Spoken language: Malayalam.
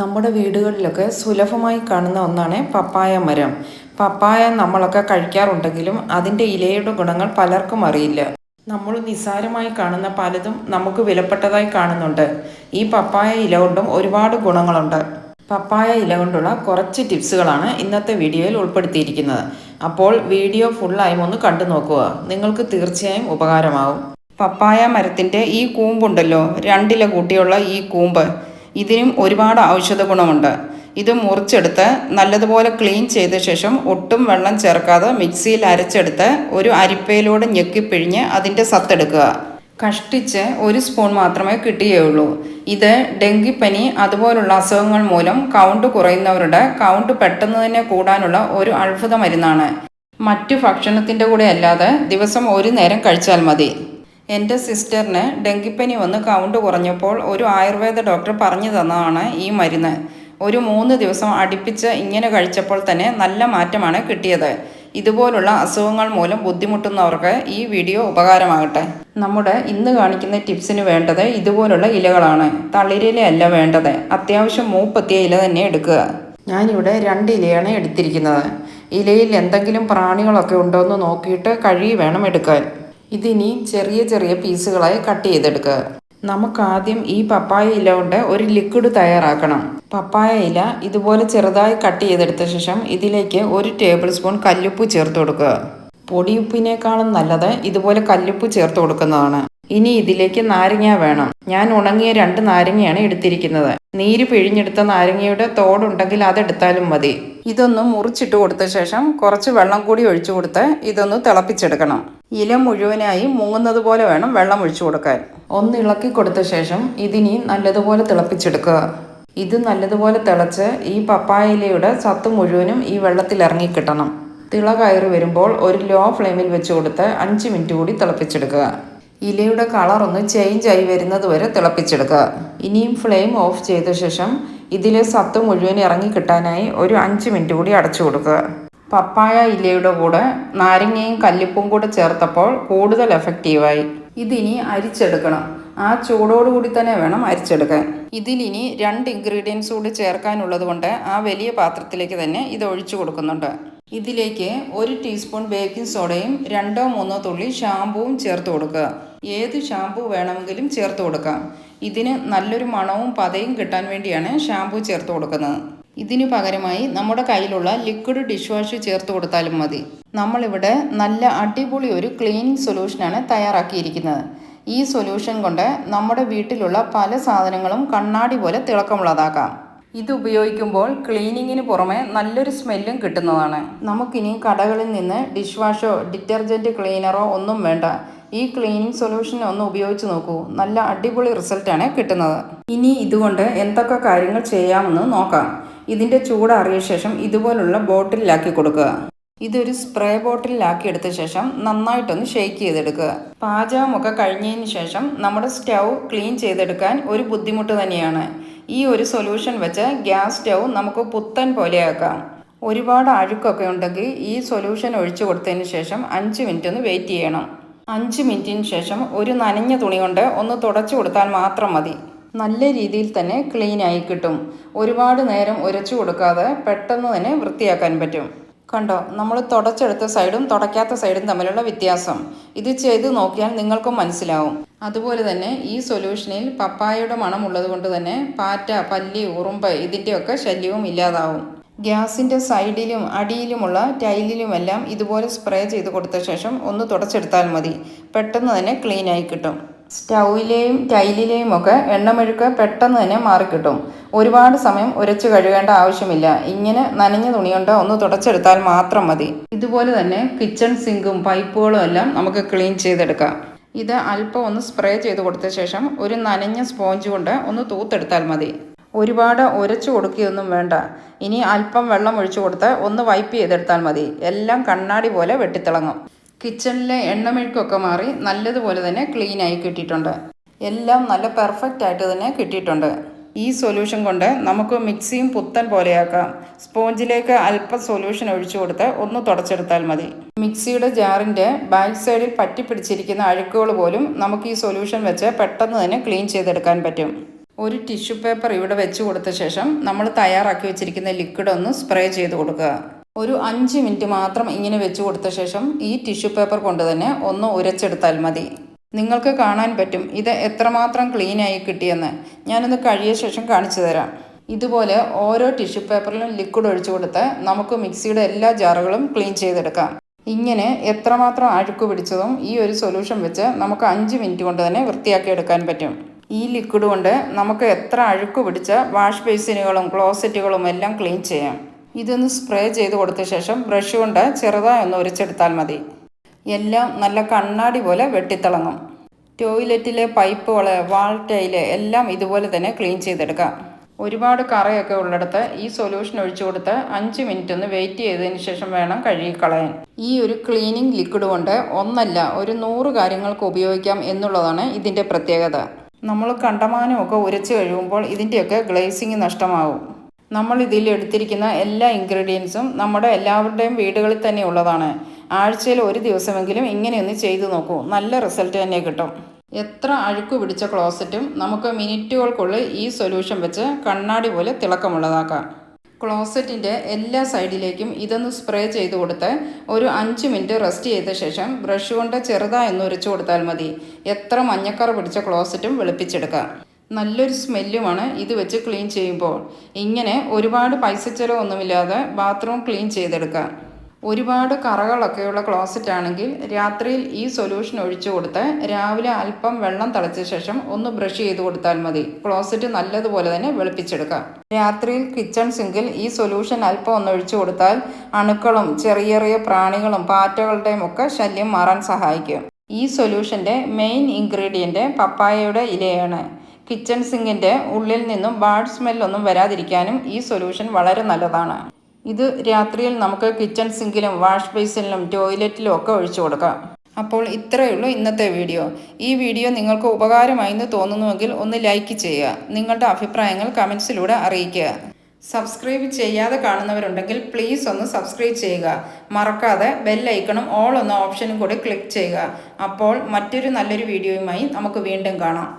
നമ്മുടെ വീടുകളിലൊക്കെ സുലഭമായി കാണുന്ന ഒന്നാണ് പപ്പായ മരം. പപ്പായ നമ്മളൊക്കെ കഴിക്കാറുണ്ടെങ്കിലും അതിന്റെ ഇലയുടെ ഗുണങ്ങൾ പലർക്കും അറിയില്ല. നമ്മൾ നിസ്സാരമായി കാണുന്ന പലതും നമുക്ക് വിലപ്പെട്ടതായി കാണുന്നുണ്ട്. ഈ പപ്പായ ഇല കൊണ്ടും ഒരുപാട് ഗുണങ്ങളുണ്ട്. പപ്പായ ഇല കൊണ്ടുള്ള കുറച്ച് ടിപ്സുകളാണ് ഇന്നത്തെ വീഡിയോയിൽ ഉൾപ്പെടുത്തിയിരിക്കുന്നത്. അപ്പോൾ വീഡിയോ ഫുള്ളായും ഒന്ന് കണ്ടു നോക്കുക. നിങ്ങൾക്ക് തീർച്ചയായും ഉപകാരമാകും പപ്പായ മരത്തിന്റെ ഈ കൂമ്പുണ്ടല്ലോ രണ്ടില കൂട്ടിയുള്ള ഈ കൂമ്പ്. ഇതിനും ഒരുപാട് ഔഷധ ഗുണമുണ്ട്. ഇത് മുറിച്ചെടുത്ത് നല്ലതുപോലെ ക്ലീൻ ചെയ്ത ശേഷം ഒട്ടും വെള്ളം ചേർക്കാതെ മിക്സിയിൽ അരച്ചെടുത്ത് ഒരു അരിപ്പയിലൂടെ ഞെക്കിപ്പിഴിഞ്ഞ് അതിന്റെ സത്തെടുക്കുക. കഷ്ടിച്ച് ഒരു സ്പൂൺ മാത്രമേ കിട്ടുകയുള്ളൂ ഇത് ഡെങ്കിപ്പനി അതുപോലുള്ള അസുഖങ്ങൾ മൂലം കൗണ്ട് കുറയുന്നവരുടെ കൗണ്ട് പെട്ടെന്ന് തന്നെ കൂടാനുള്ള ഒരു അത്ഭുത മരുന്നാണ്. മറ്റു ഭക്ഷണത്തിന്റെ കൂടെ അല്ലാതെ ദിവസം ഒരു നേരം കഴിച്ചാൽ മതി. എന്റെ സിസ്റ്ററിന് ഡെങ്കിപ്പനി വന്ന് കൗണ്ട് കുറഞ്ഞപ്പോൾ ഒരു ആയുർവേദ ഡോക്ടർ പറഞ്ഞു തന്നതാണ് ഈ മരുന്ന്. ഒരു മൂന്ന് ദിവസം അടുപ്പിച്ച് ഇങ്ങനെ കഴിച്ചപ്പോൾ തന്നെ നല്ല മാറ്റമാണ് കിട്ടിയത്. ഇതുപോലുള്ള അസുഖങ്ങൾ മൂലം ബുദ്ധിമുട്ടുന്നവർക്ക് ഈ വീഡിയോ ഉപകാരമാകട്ടെ. നമ്മുടെ ഇന്ന് കാണിക്കുന്ന ടിപ്സിന് വേണ്ടത് ഇതുപോലുള്ള ഇലകളാണ്. തളിരിലയല്ല വേണ്ടത്. അത്യാവശ്യം മൂപ്പത്തിയ ഇല തന്നെ എടുക്കുക. ഞാനിവിടെ രണ്ട് ഇലയാണ് എടുത്തിരിക്കുന്നത്. ഇലയിൽ എന്തെങ്കിലും പ്രാണികളൊക്കെ ഉണ്ടോ എന്ന് നോക്കിയിട്ട് കഴുകി വേണം എടുക്കാൻ. ഇതിനി ചെറിയ ചെറിയ പീസുകളായി കട്ട് ചെയ്തെടുക്കുക നമുക്ക് ആദ്യം ഈ പപ്പായ ഇല കൊണ്ട് ഒരു ലിക്വിഡ് തയ്യാറാക്കണം. പപ്പായ ഇല ഇതുപോലെ ചെറുതായി കട്ട് ചെയ്തെടുത്ത ശേഷം ഇതിലേക്ക് ഒരു ടേബിൾ സ്പൂൺ കല്ലുപ്പ് ചേർത്ത് കൊടുക്കുക പൊടിയുപ്പിനേക്കാളും നല്ലത് ഇതുപോലെ കല്ലുപ്പ് ചേർത്ത് കൊടുക്കുന്നതാണ്. ഇനി ഇതിലേക്ക് നാരങ്ങ വേണം. ഞാൻ ഉണങ്ങിയ രണ്ട് നാരങ്ങയാണ് എടുത്തിരിക്കുന്നത്. നീര് പിഴിഞ്ഞെടുത്ത നാരങ്ങയുടെ തോടുണ്ടെങ്കിൽ അതെടുത്താലും മതി. ഇതൊന്ന് മുറിച്ചിട്ട് കൊടുത്ത ശേഷം കുറച്ച് വെള്ളം കൂടി ഒഴിച്ചു കൊടുത്ത് ഇതൊന്ന് തിളപ്പിച്ചെടുക്കണം. ഇല മുഴുവനായി മുങ്ങുന്നത് പോലെ വേണം വെള്ളം ഒഴിച്ചു കൊടുക്കാൻ. ഒന്ന് ഇളക്കി കൊടുത്ത ശേഷം ഇതിനി നല്ലതുപോലെ തിളപ്പിച്ചെടുക്കുക. ഇത് നല്ലതുപോലെ തിളച്ച് ഈ പപ്പായ ഇലയുടെ സത്ത് മുഴുവനും ഈ വെള്ളത്തിൽ ഇറങ്ങിക്കിട്ടണം തിള കയറി വരുമ്പോൾ ഒരു ലോ ഫ്ലെയിമിൽ വെച്ച് കൊടുത്ത് അഞ്ച് മിനിറ്റ് കൂടി തിളപ്പിച്ചെടുക്കുക. ഇലയുടെ കളർ ഒന്ന് ചേഞ്ച് ആയി വരുന്നത് വരെ തിളപ്പിച്ചെടുക്കുക. ഇനിയും ഫ്ലെയിം ഓഫ് ചെയ്ത ശേഷം ഇതിലെ സത്ത് മുഴുവൻ ഇറങ്ങി കിട്ടാനായി ഒരു അഞ്ച് മിനിറ്റ് കൂടി അടച്ചു കൊടുക്കുക. പപ്പായ ഇലയുടെ കൂടെ നാരങ്ങയും കല്ലിപ്പും കൂടെ ചേർത്തപ്പോൾ കൂടുതൽ എഫക്റ്റീവായി ഇതിനി അരിച്ചെടുക്കണം. ആ ചൂടോടുകൂടി തന്നെ വേണം അരിച്ചെടുക്കാൻ. ഇതിലിനി രണ്ട് ഇൻഗ്രീഡിയൻസ് കൂടി ചേർക്കാനുള്ളത് കൊണ്ട് ആ വലിയ പാത്രത്തിലേക്ക് തന്നെ ഇത് ഒഴിച്ചു കൊടുക്കുന്നുണ്ട്. ഇതിലേക്ക് ഒരു ടീസ്പൂൺ ബേക്കിംഗ് സോഡയും രണ്ടോ മൂന്നോ തുള്ളി ഷാമ്പുവും ചേർത്ത് കൊടുക്കുക. ഏത് ഷാമ്പു വേണമെങ്കിലും ചേർത്ത് കൊടുക്കാം. ഇതിന് നല്ലൊരു മണവും പതയും കിട്ടാൻ വേണ്ടിയാണ് ഷാമ്പു ചേർത്ത് കൊടുക്കുന്നത്. ഇതിനു പകരമായി നമ്മുടെ കയ്യിലുള്ള ലിക്വിഡ് ഡിഷ് വാഷ് ചേർത്ത് കൊടുത്താലും മതി. നമ്മളിവിടെ നല്ല അടിപൊളി ഒരു ക്ലീനിങ് സൊല്യൂഷനാണ് തയ്യാറാക്കിയിരിക്കുന്നത്. ഈ സൊല്യൂഷൻ കൊണ്ട് നമ്മുടെ വീട്ടിലുള്ള പല സാധനങ്ങളും കണ്ണാടി പോലെ തിളക്കമുള്ളതാക്കാം. ഇത് ഉപയോഗിക്കുമ്പോൾ ക്ലീനിങ്ങിന് പുറമെ നല്ലൊരു സ്മെല്ലും കിട്ടുന്നതാണ്. നമുക്കിനി കടകളിൽ നിന്ന് ഡിഷ് വാഷോ ഡിറ്റർജന്റ് ക്ലീനറോ ഒന്നും വേണ്ട. ഈ ക്ലീനിങ് സൊല്യൂഷൻ ഒന്ന് ഉപയോഗിച്ച് നോക്കൂ. നല്ല അടിപൊളി റിസൾട്ടാണ് കിട്ടുന്നത്. ഇനി ഇതുകൊണ്ട് എന്തൊക്കെ കാര്യങ്ങൾ ചെയ്യാമെന്ന് നോക്കാം. ഇതിന്റെ ചൂടാറിയ ശേഷം ഇതുപോലുള്ള ബോട്ടിലാക്കി കൊടുക്കുക. ഇതൊരു സ്പ്രേ ബോട്ടിലാക്കി എടുത്ത ശേഷം നന്നായിട്ടൊന്ന് ഷേക്ക് ചെയ്തെടുക്കുക. പാചകമൊക്കെ കഴിഞ്ഞതിന് ശേഷം നമ്മുടെ സ്റ്റൗ ക്ലീൻ ചെയ്തെടുക്കാൻ ഒരു ബുദ്ധിമുട്ട് തന്നെയാണ്. ഈ ഒരു സൊല്യൂഷൻ വെച്ച് ഗ്യാസ് സ്റ്റൗ നമുക്ക് പുത്തൻ പോലെയാക്കാം. ഒരുപാട് അഴുക്കൊക്കെ ഉണ്ടെങ്കിൽ ഈ സൊല്യൂഷൻ ഒഴിച്ചു കൊടുത്തതിന് ശേഷം അഞ്ച് മിനിറ്റ് ഒന്ന് വെയിറ്റ് ചെയ്യണം. അഞ്ച് മിനിറ്റിന് ശേഷം ഒരു നനഞ്ഞ തുണി കൊണ്ട് ഒന്ന് തുടച്ചു കൊടുത്താൽ മാത്രം മതി. നല്ല രീതിയിൽ തന്നെ ക്ലീൻ ആയി കിട്ടും. ഒരുപാട് നേരം ഉരച്ചു കൊടുക്കാതെ പെട്ടെന്ന് തന്നെ വൃത്തിയാക്കാൻ പറ്റും. കണ്ടോ? നമ്മൾ തുടച്ചെടുത്ത സൈഡും തുടയ്ക്കാത്ത സൈഡും തമ്മിലുള്ള വ്യത്യാസം. ഇത് ചെയ്ത് നോക്കിയാൽ നിങ്ങൾക്കും മനസ്സിലാവും. അതുപോലെ തന്നെ ഈ സൊല്യൂഷനിൽ പപ്പായയുടെ മണം ഉള്ളത് കൊണ്ട് തന്നെ പാറ്റ പല്ലി ഉറുമ്പ് ഇതിന്റെയൊക്കെ ശല്യവും ഇല്ലാതാവും. ഗ്യാസിന്റെ സൈഡിലും അടിയിലുമുള്ള ടൈലിലുമെല്ലാം ഇതുപോലെ സ്പ്രേ ചെയ്ത് കൊടുത്ത ശേഷം ഒന്ന് തുടച്ചെടുത്താൽ മതി. പെട്ടെന്ന് തന്നെ ക്ലീൻ ആയി കിട്ടും. സ്റ്റൗവിലെയും ടൈലിലെയും ഒക്കെ എണ്ണമെഴുക്ക് പെട്ടെന്ന് തന്നെ മാറിക്കിട്ടും. ഒരുപാട് സമയം ഉരച്ചു കഴുകേണ്ട ആവശ്യമില്ല. ഇങ്ങനെ നനഞ്ഞ തുണി കൊണ്ട് ഒന്ന് തുടച്ചെടുത്താൽ മാത്രം മതി. ഇതുപോലെ തന്നെ കിച്ചൺ സിങ്കും പൈപ്പുകളും എല്ലാം നമുക്ക് ക്ലീൻ ചെയ്തെടുക്കാം. ഇത് അല്പം ഒന്ന് സ്പ്രേ ചെയ്ത് കൊടുത്ത ശേഷം ഒരു നനഞ്ഞ സ്പോഞ്ച് കൊണ്ട് ഒന്ന് തൂത്തെടുത്താൽ മതി. ഒരുപാട് ഉരച്ചു കൊടുക്കുകയൊന്നും വേണ്ട. ഇനി അല്പം വെള്ളം ഒഴിച്ചു കൊടുത്ത് ഒന്ന് വൈപ്പ് ചെയ്തെടുത്താൽ മതി. എല്ലാം കണ്ണാടി പോലെ വെട്ടിത്തിളങ്ങും. കിച്ചണിലെ എണ്ണമെഴുക്കൊക്കെ മാറി നല്ലതുപോലെ തന്നെ ക്ലീൻ ആയി കിട്ടിയിട്ടുണ്ട്. എല്ലാം നല്ല പെർഫെക്റ്റ് ആയിട്ട് തന്നെ കിട്ടിയിട്ടുണ്ട്. ഈ സൊല്യൂഷൻ കൊണ്ട് നമുക്ക് മിക്സിയും പുത്തൻ പോലെയാക്കാം. സ്പോഞ്ചിലേക്ക് അല്പം സൊല്യൂഷൻ ഒഴിച്ചു കൊടുത്ത് ഒന്ന് തുടച്ചെടുത്താൽ മതി. മിക്സിയുടെ ജാറിന്റെ ബാക്ക് സൈഡിൽ പറ്റിപ്പിടിച്ചിരിക്കുന്ന അഴുക്കുകൾ പോലും നമുക്ക് ഈ സൊല്യൂഷൻ വെച്ച് പെട്ടെന്ന് തന്നെ ക്ലീൻ ചെയ്തെടുക്കാൻ പറ്റും. ഒരു ടിഷ്യൂ പേപ്പർ ഇവിടെ വെച്ച് കൊടുത്ത ശേഷം നമ്മൾ തയ്യാറാക്കി വെച്ചിരിക്കുന്ന ലിക്വിഡ് ഒന്ന് സ്പ്രേ ചെയ്ത് കൊടുക്കുക. ഒരു അഞ്ച് മിനിറ്റ് മാത്രം ഇങ്ങനെ വെച്ച് കൊടുത്ത ശേഷം ഈ ടിഷ്യൂ പേപ്പർ കൊണ്ട് തന്നെ ഒന്ന് ഉരച്ചെടുത്താൽ മതി. നിങ്ങൾക്ക് കാണാൻ പറ്റും ഇത് എത്രമാത്രം ക്ലീനായി കിട്ടിയെന്ന്. ഞാനൊന്ന് കഴിയ ശേഷം കാണിച്ചു തരാം. ഇതുപോലെ ഓരോ ടിഷ്യൂ പേപ്പറിലും ലിക്വിഡ് ഒഴിച്ചു കൊടുത്ത് നമുക്ക് മിക്സിയുടെ എല്ലാ ജാറുകളും ക്ലീൻ ചെയ്തെടുക്കാം. ഇങ്ങനെ എത്രമാത്രം അഴുക്ക് പിടിച്ചതും ഈ ഒരു സൊല്യൂഷൻ വെച്ച് നമുക്ക് അഞ്ച് മിനിറ്റ് കൊണ്ട് തന്നെ വൃത്തിയാക്കി എടുക്കാൻ പറ്റും. ഈ ലിക്വിഡ് കൊണ്ട് നമുക്ക് എത്ര അഴുക്ക് പിടിച്ച വാഷ് ബേസിനുകളും ക്ലോസറ്റുകളും എല്ലാം ക്ലീൻ ചെയ്യാം. ഇതൊന്ന് സ്പ്രേ ചെയ്ത് കൊടുത്ത ശേഷം ബ്രഷ് കൊണ്ട് ചെറുതായി ഒന്ന് ഉരച്ചെടുത്താൽ മതി. എല്ലാം നല്ല കണ്ണാടി പോലെ വെട്ടിത്തിളങ്ങും. ടോയ്ലറ്റിലെ പൈപ്പുകൾ വാൾ ടൈൽ എല്ലാം ഇതുപോലെ തന്നെ ക്ലീൻ ചെയ്തെടുക്കാം. ഒരുപാട് കറയൊക്കെ ഉള്ളിടത്ത് ഈ സൊല്യൂഷൻ ഒഴിച്ചു കൊടുത്ത് അഞ്ച് മിനിറ്റ് ഒന്ന് വെയിറ്റ് ചെയ്തതിന് ശേഷം വേണം കഴുകിക്കളയാൻ. ഈ ഒരു ക്ലീനിങ് ലിക്വിഡ് കൊണ്ട് ഒന്നല്ല ഒരു നൂറ് കാര്യങ്ങൾക്ക് ഉപയോഗിക്കാം എന്നുള്ളതാണ് ഇതിന്റെ പ്രത്യേകത. നമ്മൾ കണ്ടമാനമൊക്കെ ഉരച്ച് കഴിയുമ്പോൾ ഇതിന്റെയൊക്കെ ഗ്ലേസിങ് നഷ്ടമാവും. നമ്മൾ ഇതിൽ എടുത്തിരിക്കുന്ന എല്ലാ ഇൻഗ്രീഡിയൻസും നമ്മുടെ എല്ലാവരുടെയും വീടുകളിൽ തന്നെ ഉള്ളതാണ്. ആഴ്ചയിൽ ഒരു ദിവസമെങ്കിലും ഇങ്ങനെയൊന്ന് ചെയ്തു നോക്കൂ. നല്ല റിസൾട്ട് തന്നെ കിട്ടും. എത്ര അഴുക്ക് പിടിച്ച ക്ലോസറ്റും നമുക്ക് മിനിറ്റുകൾക്കുള്ളിൽ ഈ സൊല്യൂഷൻ വെച്ച് കണ്ണാടി പോലെ തിളക്കമുള്ളതാക്കാം. ക്ലോസറ്റിന്റെ എല്ലാ സൈഡിലേക്കും ഇതൊന്ന് സ്പ്രേ ചെയ്ത് കൊടുത്ത് ഒരു അഞ്ച് മിനിറ്റ് റെസ്റ്റ് ചെയ്ത ശേഷം ബ്രഷ് കൊണ്ട് ചെറുതായി ഒന്ന് ഉരച്ചു കൊടുത്താൽ മതി. എത്ര മഞ്ഞക്കറ പിടിച്ച ക്ലോസറ്റും വെളുപ്പിച്ചെടുക്കാം. നല്ലൊരു സ്മെല്ലുമാണ് ഇത് വെച്ച് ക്ലീൻ ചെയ്യുമ്പോൾ. ഇങ്ങനെ ഒരുപാട് പൈസ ചിലവൊന്നുമില്ലാതെ ബാത്റൂം ക്ലീൻ ചെയ്തെടുക്കാം ഒരുപാട് കറകളൊക്കെയുള്ള ക്ലോസറ്റ് ആണെങ്കിൽ രാത്രിയിൽ ഈ സൊല്യൂഷൻ ഒഴിച്ചു കൊടുത്ത് രാവിലെ അല്പം വെള്ളം തിളച്ച ശേഷം ഒന്ന് ബ്രഷ് ചെയ്ത് കൊടുത്താൽ മതി. ക്ലോസറ്റ് നല്ലതുപോലെ തന്നെ വെളുപ്പിച്ചെടുക്കാം രാത്രിയിൽ കിച്ചൺ സിങ്കിൽ ഈ സൊല്യൂഷൻ അല്പം ഒന്ന് ഒഴിച്ചു കൊടുത്താൽ അണുക്കളും ചെറിയ ചെറിയ പ്രാണികളും പാറ്റകളുടെയും ഒക്കെ ശല്യം മാറാൻ സഹായിക്കും. ഈ സൊല്യൂഷന്റെ മെയിൻ ഇൻഗ്രീഡിയന്റ് പപ്പായയുടെ ഇലയാണ്. കിച്ചൺ സിങ്കിന്റെ ഉള്ളിൽ നിന്നും ബാഡ് സ്മെല്ലൊന്നും വരാതിരിക്കാനും ഈ സൊല്യൂഷൻ വളരെ നല്ലതാണ്. ഇത് രാത്രിയിൽ നമുക്ക് കിച്ചൺ സിങ്കിലും വാഷ് ബേസിനിലും ടോയ്ലറ്റിലും ഒക്കെ ഒഴിച്ചു കൊടുക്കാം. അപ്പോൾ ഇത്രയേ ഉള്ളൂ ഇന്നത്തെ വീഡിയോ. ഈ വീഡിയോ നിങ്ങൾക്ക് ഉപകാരമായി എന്ന് തോന്നുന്നുവെങ്കിൽ ഒന്ന് ലൈക്ക് ചെയ്യുക. നിങ്ങളുടെ അഭിപ്രായങ്ങൾ കമൻസിലൂടെ അറിയിക്കുക. സബ്സ്ക്രൈബ് ചെയ്യാതെ കാണുന്നവരുണ്ടെങ്കിൽ പ്ലീസ് ഒന്ന് സബ്സ്ക്രൈബ് ചെയ്യുക. മറക്കാതെ ബെല്ലൈക്കണും ഓൾ എന്ന ഓപ്ഷനും കൂടി ക്ലിക്ക് ചെയ്യുക. അപ്പോൾ മറ്റൊരു നല്ലൊരു വീഡിയോയുമായി നമുക്ക് വീണ്ടും കാണാം.